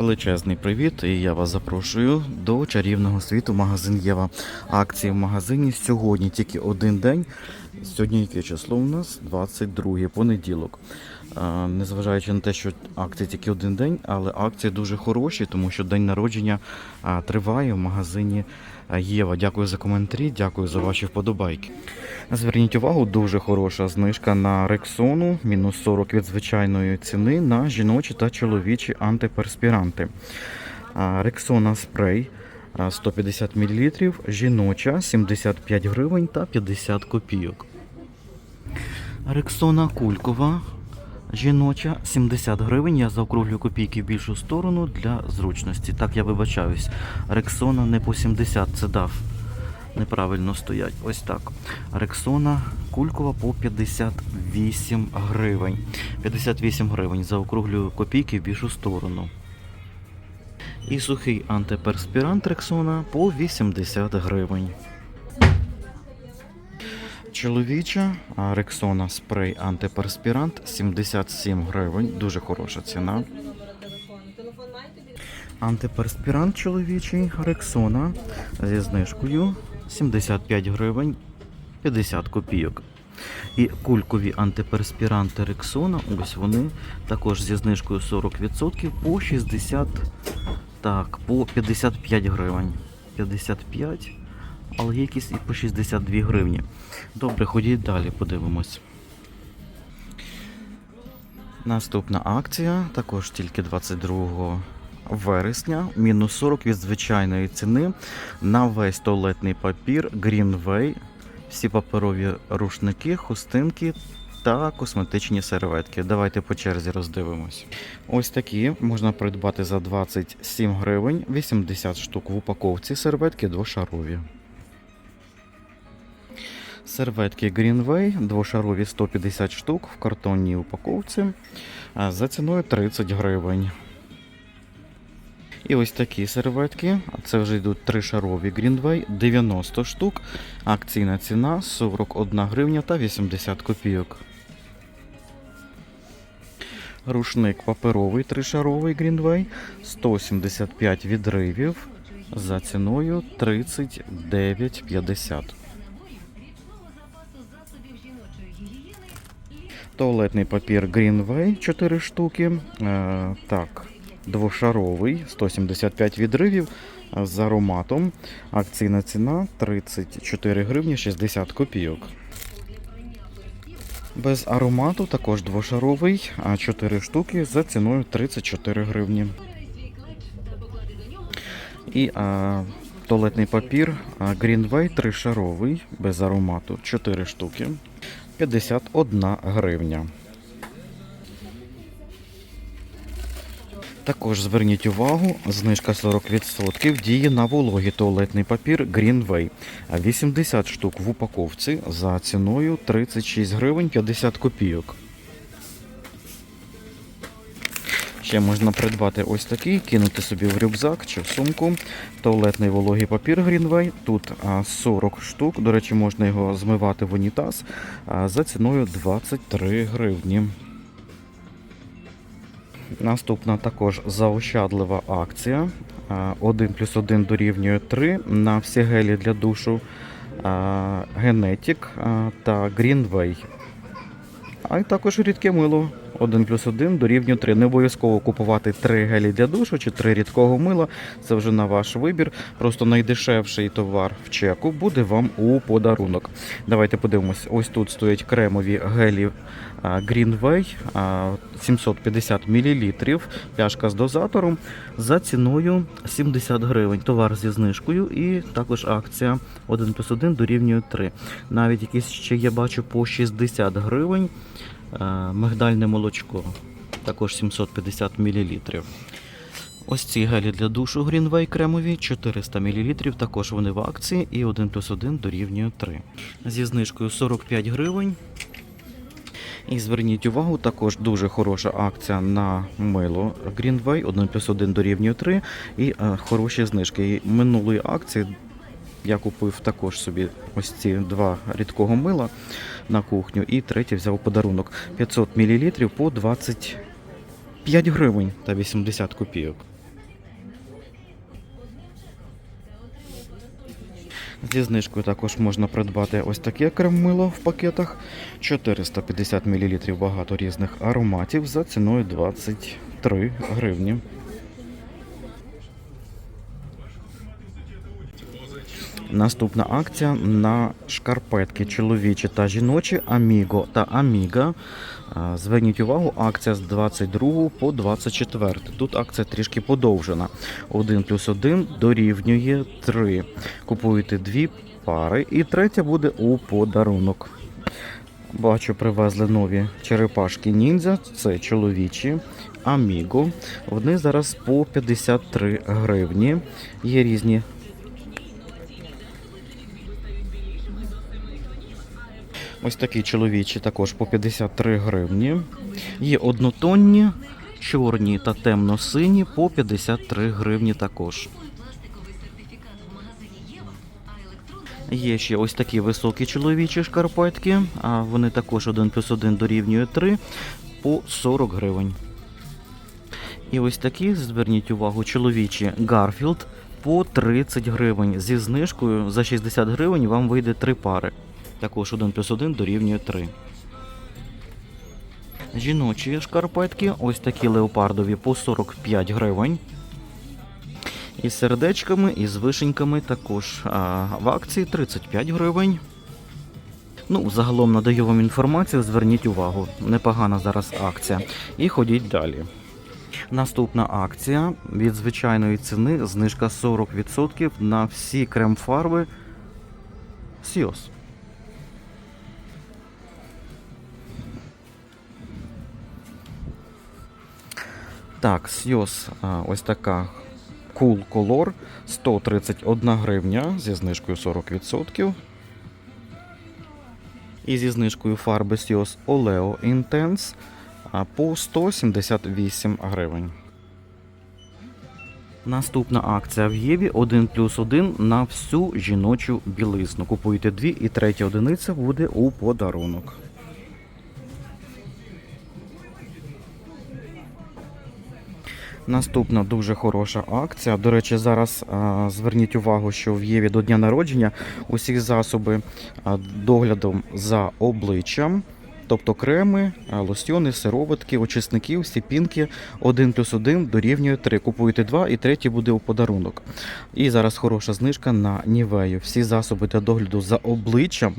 Величезний привіт, і я вас запрошую до чарівного світу магазин Єва. Акції в магазині сьогодні тільки один день. Сьогодні яке число у нас? 22 понеділок. Незважаючи на те, що акції тільки один день, але акції дуже хороші, тому що день народження триває в магазині Єва. Дякую за коментарі, дякую за ваші вподобайки. Зверніть увагу, дуже хороша знижка на Рексону, мінус 40 від звичайної ціни на жіночі та чоловічі антиперспіранти. Рексона спрей 150 мл, жіноча 75 гривень та 50 копійок. Рексона кулькова. Жіноча 70 гривень. Я заокруглюю копійки в більшу сторону для зручності. Так я вибачаюсь. Рексона не по 70, це дав. Неправильно стоять. Ось так. Рексона кулькова по 58 гривень. 58 гривень. Заокруглюю копійки в більшу сторону. І сухий антиперспірант Рексона по 80 гривень. Чоловіча Рексона спрей антиперспірант 77 гривень. Дуже хороша ціна. Антиперспірант чоловічий Рексона зі знижкою 75 гривень 50 копійок. І кулькові антиперспіранти Рексона, ось вони також зі знижкою 40% по 60, так, по 55 гривень. 55, але є якісь і по 62 гривні. Добре, ходіть далі, подивимось. Наступна акція, також тільки 22 вересня, мінус 40 від звичайної ціни на весь туалетний папір Greenway, всі паперові рушники, хустинки та косметичні серветки. Давайте по черзі роздивимось. Ось такі можна придбати за 27 гривень, 80 штук в упаковці серветки двошарові. Серветки Greenway двошарові 150 штук в картонній упаковці за ціною 30 гривень. І ось такі серветки. Це вже йдуть тришарові Greenway 90 штук. Акційна ціна 41 гривня та 80 копійок. Рушник паперовий тришаровий Greenway 175 відривів за ціною 39,50. Туалетний папір Greenway 4 штуки. Е, так, двошаровий 175 відривів е, з ароматом. Акційна ціна 34 гривні 60 копійок. Без аромату також двошаровий, а 4 штуки за ціною 34 гривні. І а, туалетний папір Greenway тришаровий без аромату 4 штуки. 51 гривня. Також зверніть увагу, знижка 40% діє на вологий туалетний папір Greenway. А 80 штук в упаковці за ціною 36 гривень 50 копійок. Ще можна придбати ось такий, кинути собі в рюкзак чи в сумку. Туалетний вологий папір Greenway. Тут 40 штук. До речі, можна його змивати в унітаз за ціною 23 гривні. Наступна також заощадлива акція. 1 плюс 1 дорівнює 3 на всі гелі для душу Генетік та Greenway. А й також рідке мило. 1 плюс 1 дорівнює 3. Не обов'язково купувати 3 гелі для душу чи 3 рідкого мила. Це вже на ваш вибір. Просто найдешевший товар в чеку буде вам у подарунок. Давайте подивимось. Ось тут стоять кремові гелі Greenway 750 мл. Пляшка з дозатором за ціною 70 гривень. Товар зі знижкою і також акція 1 плюс 1 дорівнює 3. Навіть якісь ще я бачу по 60 гривень. Мигдальне молочко, також 750 мл. Ось ці гелі для душу Greenway кремові 400 мл, також вони в акції і 1 плюс 1 дорівнює 3. Зі знижкою 45 гривень. І зверніть увагу, також дуже хороша акція на мило Greenway 1 плюс 1 дорівнює 3 і е, хороші знижки. І минулої акції я купив також собі ось ці два рідкого мила на кухню і третє взяв подарунок 500 мл по 25 гривень та 80 копійок. Зі знижкою також можна придбати ось таке крем-мило в пакетах. 450 мл багато різних ароматів за ціною 23 гривні. Наступна акція на шкарпетки чоловічі та жіночі Amigo та Amiga. А, Зверніть увагу, акція з 22 по 24. Тут акція трішки подовжена. 1 плюс 1 дорівнює 3. Купуєте дві пари, і третя буде у подарунок. Бачу, привезли нові черепашки ніндзя. Це чоловічі. Amigo. Вони зараз по 53 гривні. Є різні Ось такі чоловічі також по 53 гривні. Є однотонні, чорні та темно-сині по 53 гривні також. Є ще ось такі високі чоловічі шкарпетки, а вони також 1 плюс 1 дорівнює 3 по 40 гривень. І ось такі, зверніть увагу, чоловічі Garfield по 30 гривень. Зі знижкою за 60 гривень вам вийде 3 пари. Також 1 плюс 1 дорівнює 3. Жіночі шкарпетки, ось такі леопардові по 45 гривень. Із сердечками, і з вишеньками також а, в акції 35 гривень. Ну, загалом надаю вам інформацію, зверніть увагу. Непогана зараз акція. І ходіть далі. Наступна акція від звичайної ціни знижка 40% на всі крем-фарби Сіос. Так, Сйос ось така Cool Color 131 гривня зі знижкою 40%. І зі знижкою фарби Сйос Oleo Intense по 178 гривень. Наступна акція в Єві 1 плюс 1 на всю жіночу білизну. Купуєте дві і третя одиниця буде у подарунок. Наступна дуже хороша акція. До речі, зараз а, зверніть увагу, що в Єві до дня народження усі засоби а, доглядом за обличчям, тобто креми, а, лосьйони, сироватки, очисники, всі пінки 1 плюс 1 дорівнює 3. Купуєте 2 і третій буде у подарунок. І зараз хороша знижка на Нівею. Всі засоби для догляду за обличчям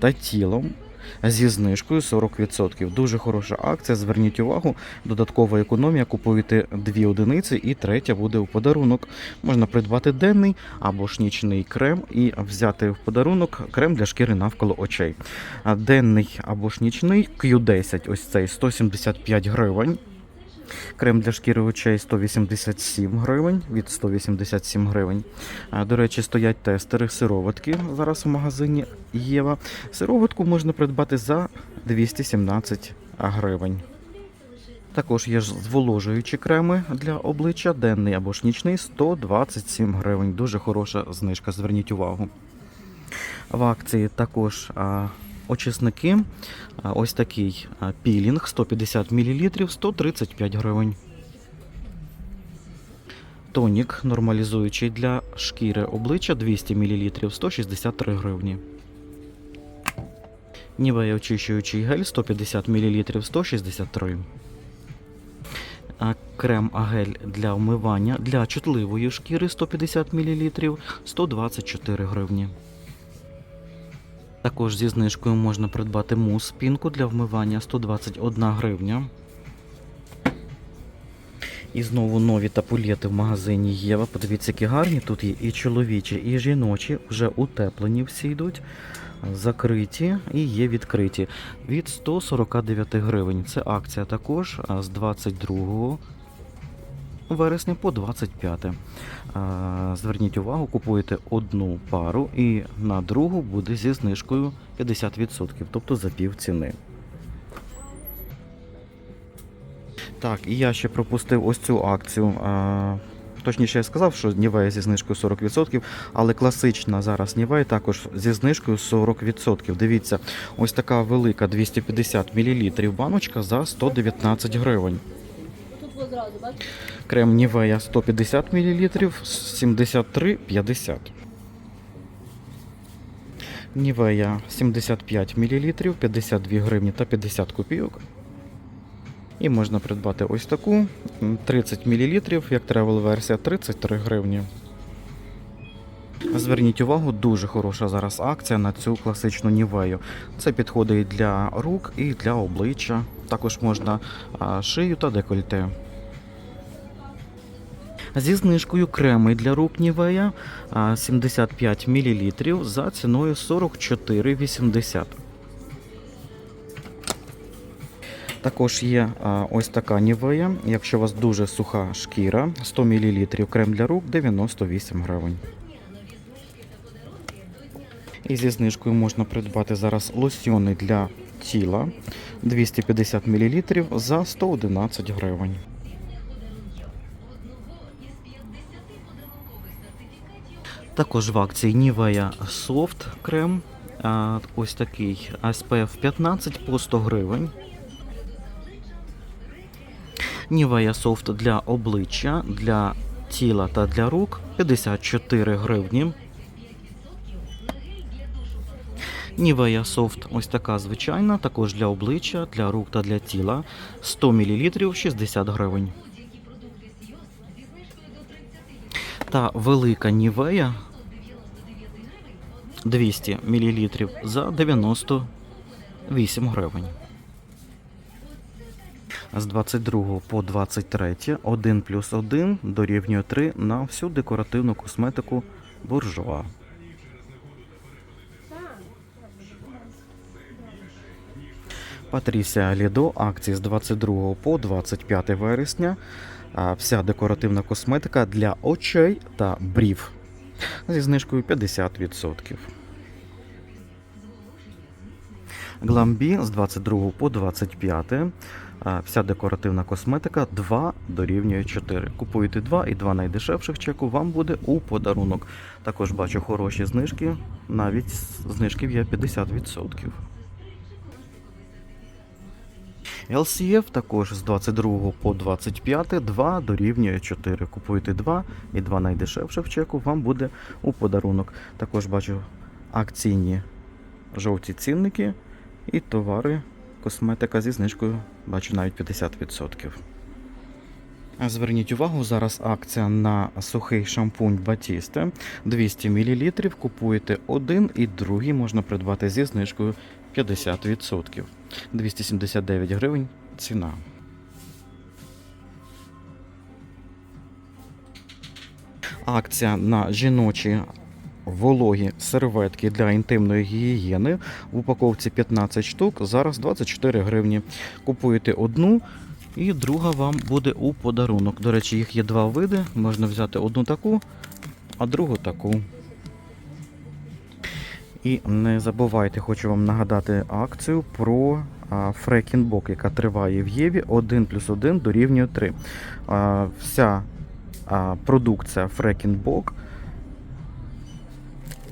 та тілом зі знижкою 40%. Дуже хороша акція. Зверніть увагу, додаткова економія. Купуєте дві одиниці, і третя буде у подарунок. Можна придбати денний або ж нічний крем і взяти в подарунок крем для шкіри навколо очей. Денний або ж нічний Q10, ось цей 175 гривень. Крем для шкіри очей 187 гривень від 187 гривень. До речі, стоять тестери сироватки зараз в магазині Єва. Сироватку можна придбати за 217 гривень. Також є ж зволожуючі креми для обличчя, денний або ж нічний 127 гривень. Дуже хороша знижка, зверніть увагу. В акції також очисники. Ось такий пілінг 150 мл 135 гривень. Тонік нормалізуючий для шкіри обличчя 200 мл 163 гривні. Нівея очищуючий гель 150 мл 163 а крем агель для вмивання для чутливої шкіри 150 мл 124 гривні. Також зі знижкою можна придбати мус пінку для вмивання 121 гривня. І знову нові тапулети в магазині Єва. Подивіться, які гарні. Тут є і чоловічі, і жіночі, вже утеплені всі йдуть, закриті і є відкриті. Від 149 гривень. Це акція також з 22 вересня по 25. Зверніть увагу, купуєте одну пару і на другу буде зі знижкою 50%, тобто за пів ціни. Так, і я ще пропустив ось цю акцію. Точніше, я сказав, що Нівея зі знижкою 40%, але класична зараз Нівея також зі знижкою 40%. Дивіться, ось така велика 250 мл баночка за 119 гривень. Крем Нівея 150 мл 73,50. Нівея 75 мл, 52 гривні та 50 копійок. І можна придбати ось таку 30 мл, як тревел версія 33 гривні. Зверніть увагу, дуже хороша зараз акція на цю класичну нівею. Це підходить для рук і для обличчя. Також можна шию та декольте. Зі знижкою креми для рук Нівея 75 мл за ціною 44,80. Також є ось така нівея. Якщо у вас дуже суха шкіра, 100 мл крем для рук 98 гривень. І зі знижкою можна придбати зараз лосьйони для тіла 250 мл за 111 гривень. Також в акції Nivea Soft крем. Ось такий SPF 15 по 100 гривень. Nivea Soft для обличчя, для тіла та для рук 54 гривні. Nivea Soft ось така звичайна, також для обличчя, для рук та для тіла 100 мл 60 гривень. Та велика Nivea 200 мл за 98 гривень. З 22 по 23 1 плюс 1 дорівнює 3 на всю декоративну косметику буржуа. Патрісія Лідо акції з 22 по 25 вересня. Вся декоративна косметика для очей та брів зі знижкою 50%. Гламбі з 22 по 25. а, Вся декоративна косметика 2 дорівнює 4. Купуєте 2 і 2 найдешевших чеку вам буде у подарунок. Також бачу хороші знижки, навіть знижки є 50%. LCF також з 22 по 25 2 дорівнює 4. Купуєте 2 і 2 найдешевше в чеку вам буде у подарунок. Також бачу акційні жовті цінники і товари, косметика зі знижкою, бачу навіть 50%. Зверніть увагу, зараз акція на сухий шампунь Батісте 200 мл. Купуєте один і другий можна придбати зі знижкою 50%. 279 гривень ціна. Акція на жіночі вологі серветки для інтимної гігієни в упаковці 15 штук. Зараз 24 гривні. Купуєте одну. І друга вам буде у подарунок. До речі, їх є два види. Можна взяти одну таку, а другу таку. І не забувайте, хочу вам нагадати акцію про фрекінбок, яка триває в Єві 1 плюс 1 дорівнює 3. А, вся продукція фрекінбок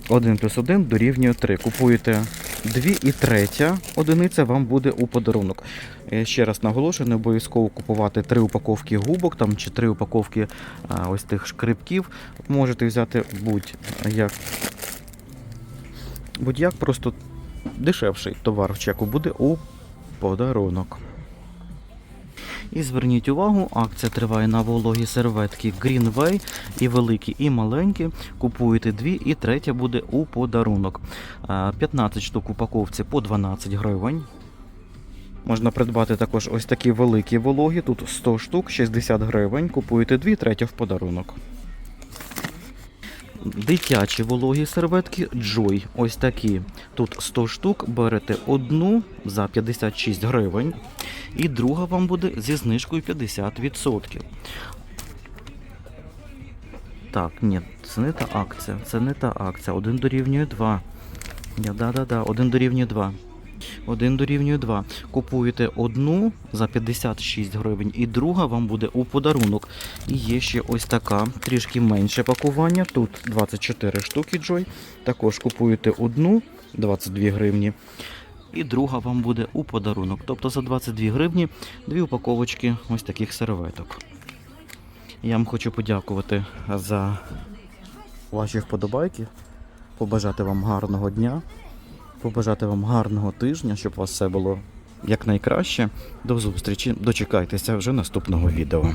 1 плюс 1 дорівнює 3. Купуєте 2 і 3 одиниця вам буде у подарунок. Е, Ще раз наголошую, не обов'язково купувати 3 упаковки губок там, чи 3 упаковки ось тих шкрипків. Можете взяти будь-як будь-як просто дешевший товар в чеку буде у подарунок. І зверніть увагу, акція триває на вологі серветки Greenway і великі, і маленькі. Купуєте дві, і третя буде у подарунок. 15 штук упаковці по 12 гривень. Можна придбати також ось такі великі вологі. Тут 100 штук, 60 гривень. Купуєте дві, третя в подарунок. Дитячі вологі серветки Joy. Ось такі. Тут 100 штук, берете одну за 56 гривень, і друга вам буде зі знижкою 50%. Так, ні, це не та акція. Це не та акція. Один дорівнює 2. Да-да-да, один дорівнює 2. Один дорівнює 2. Купуєте одну за 56 гривень, і друга вам буде у подарунок. І є ще ось така, трішки менше пакування. Тут 24 штуки Joy. Також купуєте одну 22 гривні. І друга вам буде у подарунок. Тобто за 22 гривні дві упаковочки ось таких серветок. Я вам хочу подякувати за ваші вподобайки, побажати вам гарного дня. Побажати вам гарного тижня, щоб у вас все було якнайкраще. До зустрічі. Дочекайтеся вже наступного відео.